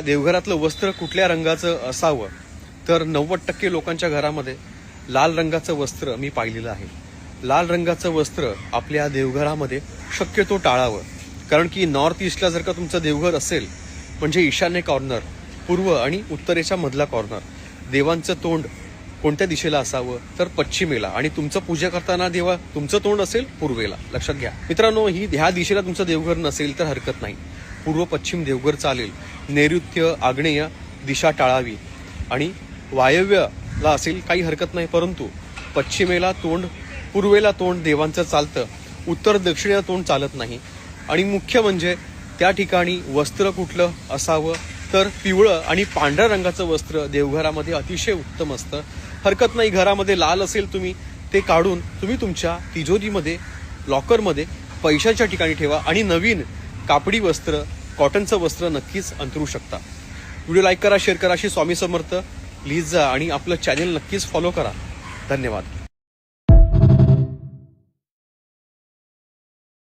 देवघरातलं वस्त्र कुठल्या रंगाचं असावं? तर नव्वद टक्के लोकांच्या घरामध्ये लाल रंगाचं वस्त्र मी पाहिलेलं आहे. लाल रंगाचं वस्त्र आपल्या देवघरामध्ये शक्यतो टाळावं. कारण की नॉर्थ ईस्टला जर का तुमचं देवघर असेल म्हणजे ईशान्य कॉर्नर पूर्व आणि उत्तरेच्या मधला कॉर्नर देवांचं तोंड कोणत्या दिशेला असावं? तर पश्चिमेला. आणि तुमचं पूजा करताना देवा तुमचं तोंड असेल पूर्वेला. लक्षात घ्या. मित्रांनो ही ह्या दिशेला तुमचं देवघर नसेल तर हरकत नाही. पूर्व पश्चिम देवघर चालेल. नैऋत्य आग्नेय दिशा टाळावी. आणि वायव्यला असेल काही हरकत नाही परंतु पश्चिमेला तोंड पूर्वेला तोंड देवांचं चालतं उत्तर दक्षिणेला तोंड चालत नाही. आणि मुख्य म्हणजे त्या ठिकाणी वस्त्र कुठलं असावं तर पिवळं आणि पांढऱ्या रंगाचं वस्त्र देवघरामध्ये अतिशय उत्तम असतं. हरकत नाही घरामध्ये लाल असेल तुम्ही ते काढून तुम्ही तुमच्या तिजोरीमध्ये लॉकरमध्ये पैशाच्या ठिकाणी ठेवा. आणि नवीन कापडी वस्त्र कॉटनचं वस्त्र नक्कीच अंतरू शकता. व्हिडिओ लाईक करा शेअर करा अशी स्वामी समर्थ प्लीज जा आणि आपलं चॅनेल नक्कीच फॉलो करा. धन्यवाद.